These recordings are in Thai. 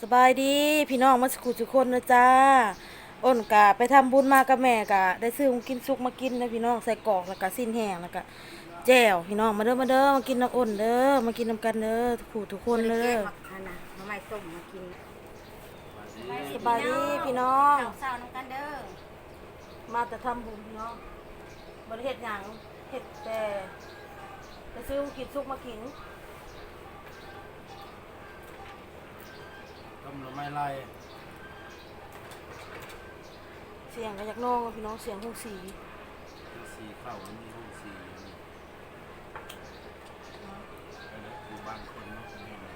สบายดีพี่น้องมาสกุทุกคนนะจ้าอ้นกะไปทำบุญมากับแม่กะ ได้ซื้อของกินซุกมากินนะพี่น้องใส่กรอกแล้วก็สิ้นแห้งแล้วก็แจ่วพี่น้องมาเด้อมาเด้อมากินน้ำอ้นเด้อมากินน้ำกันเด้อทุกผู้ทุกคนเลยมาอันน่ะมาใหม่ส้มมากินสบายดีพี่น้องสาวๆน้ำกันเด้อมาแต่ทำบุญพี่น้องบริเฮ็ดหยังเฮ็ดแต่ไปซื้อของกินซุกมากิน ต้มหน่อไม้ไล่เสียงก็อยากน้องพี่น้องเสียงคงสีคือสีเข้ามันมีห้องสีอยู่นี่อันนี้คือบ้านคนเนาะคนนี้นะ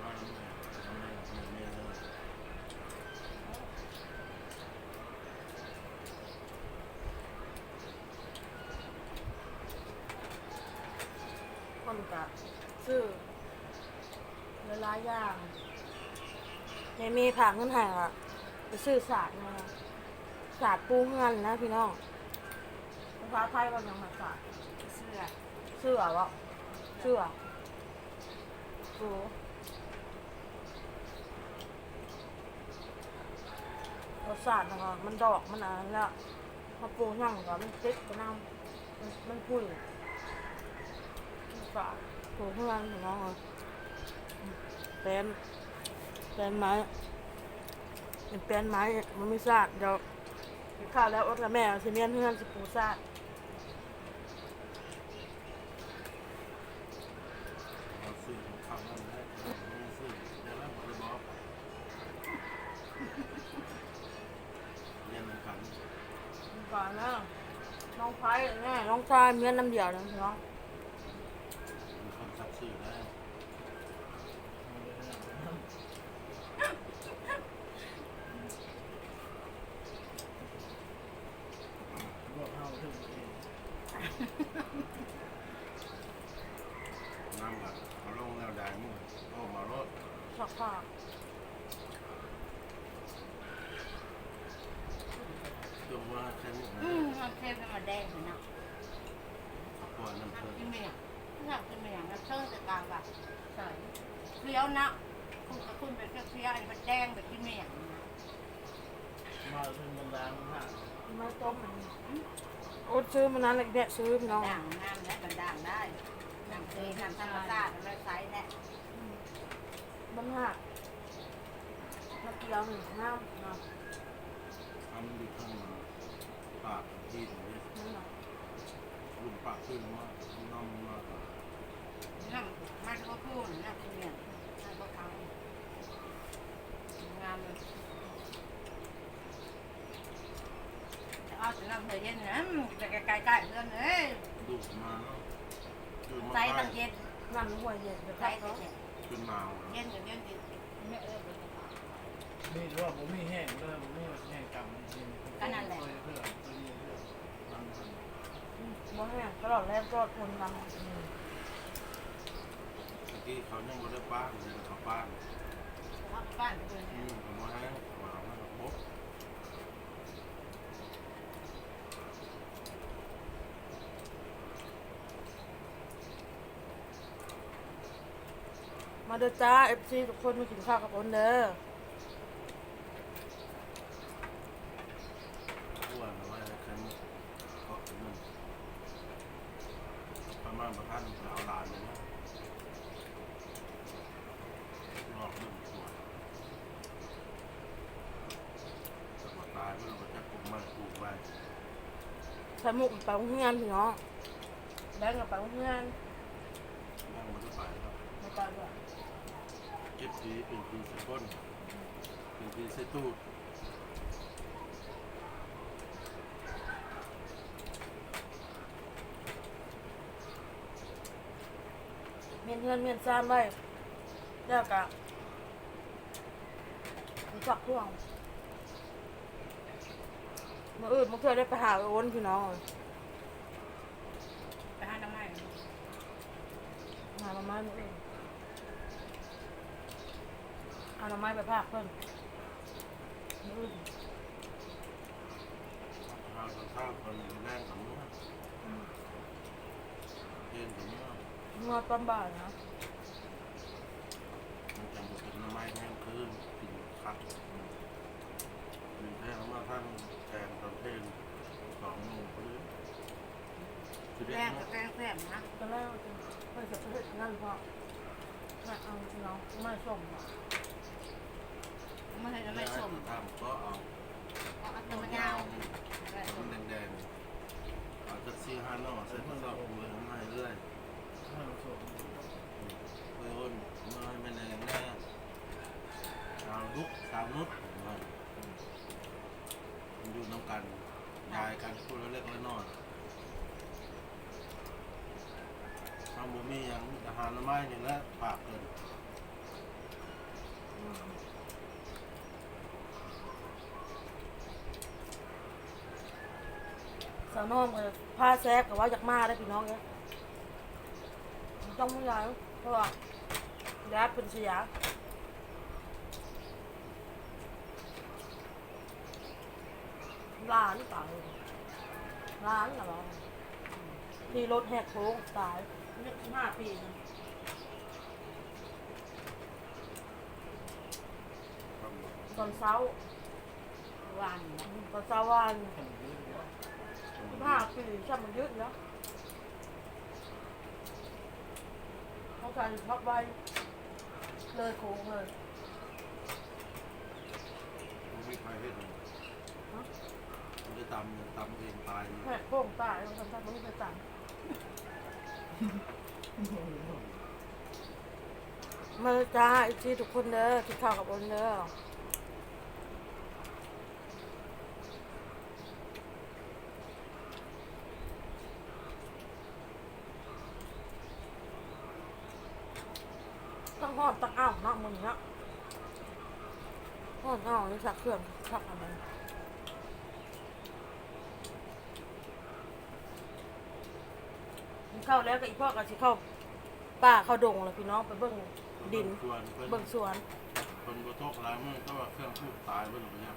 ว่าน้ำแม่น้ำแม่น้ำแม่เลย คนกะซื้อหลายๆอย่างในมีผักเงินหายอะไปซื้อสาดมาสาดปูเงินนะพี่น้องภาษาไทยว่าอย่างไรสาดเสื้อเสื้อวะเสื้อโอ้รสชาตินะคะมันดอกมันอะไรแล้วมาปูหั่งกับมันต็กกระน้ำมันมันพุย สาดปูเงินพี่น้องเลยแปนแปนไม้เป็นแปนไม้มันไม่สาดเดี๋ยวกินข้าวแล้วอดกับแม่สิเมียนเพื่อนสิปูสาดเราซื้อของข้าวนั่นได้ไม่ซื้อเดี๋ยวแล้วน้อะน้องไผ่แน่น้องชายเมียนน้ำเดียวนะพี่น้อง มีคนซักซื้อได้ น้ำกับมาลงแล้วได้มึงโอ้มารถสักผ้าจงว่าแค่นี้อืมมันเทเป็นมาแดงเลยเนาะปล่อยน้ำเพิ่มกินเมียงอยากกินเมียงแล้วเชิงจะกลางแบบใส่เคี้ยวนะคุณกับคุณเป็นเคี้ยวอันเป็นแดงแบบกินเมียนะมาถึงบรรดามันห่าไม่ต้มมัน โอ๊ตซื้อมานานเลยแดะซื้อพี่น้องด่างงามและมันด่างได้ด่างเคยทำธรรมชาติแล้วใช้แน่บ้านหักนักเกี่ยวหนึ่งน้ำเนาะทำดีข้างมาปากที่ตรงนี้นั่นเนาะลุมปากขึ้นมาน้ำมากน้ำมันก็พูดน้ำกินเมียงน้ำก็เขางามเลย เอาแต่น้ำเธอเย็นนะจะใกล้ๆเพื่อนเอ้ยดูมาเนาะคือมาใส่ตั้งเย็นนำหัวเย็นไปใส่ตั้เขางเย็นขึ้นมาเย็นอยู่เย็นอยู่ไม่เอ้ยนี่ว่าผมมีแห้งเลยผมมีแห้งกำจริงก็นั่นแหละเพื่อเพื่อนเพื่อฟังฟังบ่แห้งตลอดแรกก็ทนน้ำอืมเมื่อกี้เขายังไม่ได้ป้าเลยเขาป้านบ้านเพื่อนอืมผมว่าให้มาเอามาปุ๊บ มาเด้อจ้าเอฟซีทุกคนมากินข้าวกับอนเด้ออ้วนเอาไว้ให้แค่นี้ก็ถึงมันประมาณประทันเอาหลานเลยนะรอบหนึ่งตัวแต่พอตายไม่รู้ว่าจะปลูกมันปลูกไว้ใส่หมุกไปโรงเรียนพี่น้องแบงกับไปโรงเรียน นั่งมันจะไปแล้วในตาด้วย เก็บสีเป็นปีสก้นเป็นปีเสตูดเมียนเงินเมียนซานไว้แล้วก็มีฝักพ่วงมาอื่นมาเคยได้ไปหาโอนพี่น้องไป เอาหน่อไม้ไปพากเพิ่มมางำอต้นบ่ายนะมันจำบุตรน้ำไม้แห้งคืนกินคัดมีแท้งว่าท่านแทนตอนเต้นสองหนุ่มพื้นคือแรเงกับแรงแสบนะตอนแรกว่จะไปจะไปเฮ็ดงานพ่อแม่เอาจริงเนาะไม่ส้มอะ ไม่ให้ไม่ส้มทำก็เอาเอาอัตมะนาวแมันแดงๆเอาจากซีฮานอใส่ข้าวซอกมือทำให้เรื่อยให้มันสดเพื่อนเมื่อให้มันแดงแน่สาวลุกสาวนุชมันอยู่น้ำกันยายกันพูดแล้วเล็กแล้วน้อยทำบุมีอย่างอาหารน้ำไม้นี่แหละฝากเกิน สาวน้องเลยพาแซกกับว่าอยากมาได้พี่น้องเนี่ยต้องไม่ย้ายเพราะว่าแดดเป็นเสียร้านตายร้านเหรอที่รถแหกโค้งตายนี่ห้าปีนะตอนเช้าวันนะตอนเช้าวัน แข็งเยอะกว่าห้าปีช่างมันยืดแล้วเขาใส่พักไว้เลยโค้งเลยมันไม่ใครเห็นมันจะตำตำเองตายแหกโค้งตายเราทำท่ามันไม่ไปสั่งมาจ้าอีกทีทุกคนเด้อที่ข้าวกับบนเด้อตั้งหอดตั้งอ้าวเนาะมึงเนาะห อนอ้าวนี่สักเครื่องสักอะไรเข้าแล้วก็อีพ่อก็สิเข้าป่าเข้าดงแล้วพี่น้องไปเบิ่งดินเพื่อนเบิ่งสวน คนบนโต๊ะร้านมันก็ว่าเครื่องพูดตายไปหรือเปล่า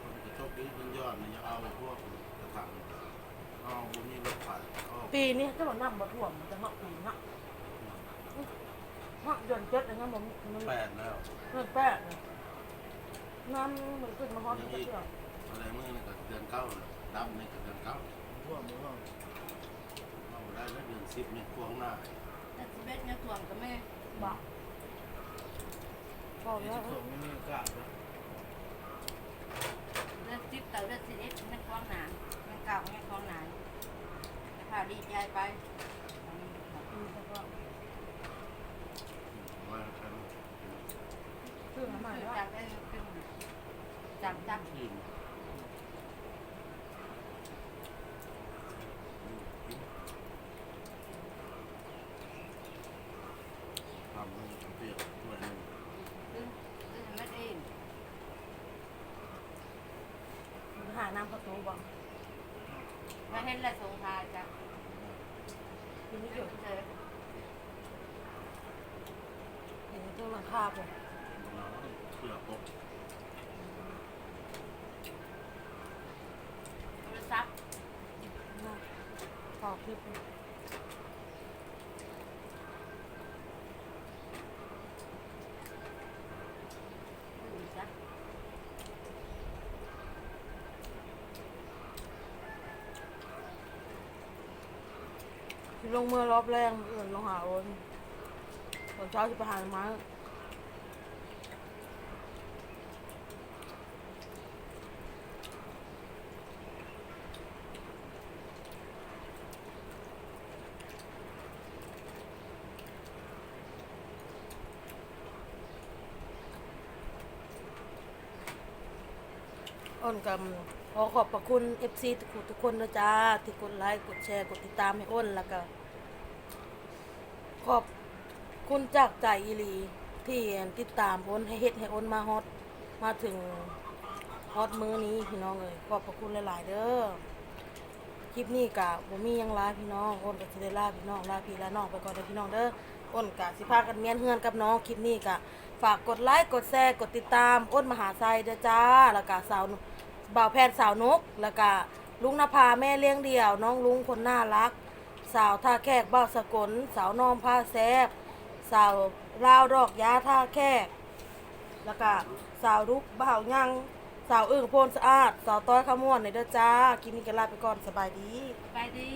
คนจะโต๊ะนี้มันยอดมันจะเอาไปพวกกระถางเอาบุญนี่รถไฟเอา ปีนี้เจ้าน้ำมาท่วมจะเนาะปีเนาะเนาะเดือนเจ็ดอันนั้นมันมันแปดแล้วเดือนแปดเลยน้ำมันขึ้นมาฮอตมันก็เชื่ออะไรเมื่อนี่ก็เดือนเก้าเลยดำนี่ก็เดือนเก้าพวกมันว่าเอาได้แล้วเดือนสิบนี่พวงหน้าแต่ชีวิตเนี่ยส่วนก็ไม่บ้าพอไอ้แล้วที่ส่งไม่มีโอกาสนะเลือดซิปแต่เลือดซีเอสไม่คล้องหนานมันเก่าไม่คล้องหนา นจะพาดีใจไปว่ากันคือทำไมคือวะจับได้ขึ้นจับจับทีมทำให้เปรียวด้วยนึงขึ้นขึ้นไม่ได้หาน้ำประตูบ้างไม่เห็นละสงทาจ้ะ ทีนี้ไม่เดี๋ยวเจอเห็นตัวหลังคาผมเราเผื่อปกโทรศัพท์ต่อคลิป อยู่จ้ะ ที่ ลงเมื่อรอบแรกอื่นลงหาโอนตอนเช้าจะไปหาไม้อ้นกับขอขอบพระคุณ FC ทุกคนทุกคนนะจ้าที่กดไลค์กดแชร์กดติดตามให้อ้นแล้วก็ ขอบคุณจากใจอีหลีที่ติดตามอ้นให้เฮ็ดให้อ้นมาฮอตมาถึงฮอตมื้อนี้พี่น้องเลยขอบพระคุณหลาย ๆ เด้อคลิปนี้กะบ่มียังลาพี่น้องอ้นก็สิได้ลาพี่น้องลาพี่ลาน้องไปก่อนเด้อพี่น้องเด้ออ้นกะสิพากันเมียนเฮือนกับน้องคลิปนี้กะฝากกดไลค์กดแชร์กดติดตามอ้นมหาไซเด้อจ้าแล้วก็สาวบ่าวแพทย์สาวนกแล้วก็ลุงนภาแม่เลี้ยงเดี่ยว น้องลุงคนน่ารัก สาวท่าแขกบ้าสกล สาวน้อมผ้าแซบสาวลาวดอกยาท่าแขกแล้วก็สาวรุกบ่าวยังสาวอึ่งโพนสะอาด สาวต้อยขมวนในเด้อจ้ากินนี่กันลาไปก่อนสบายดี ไปดี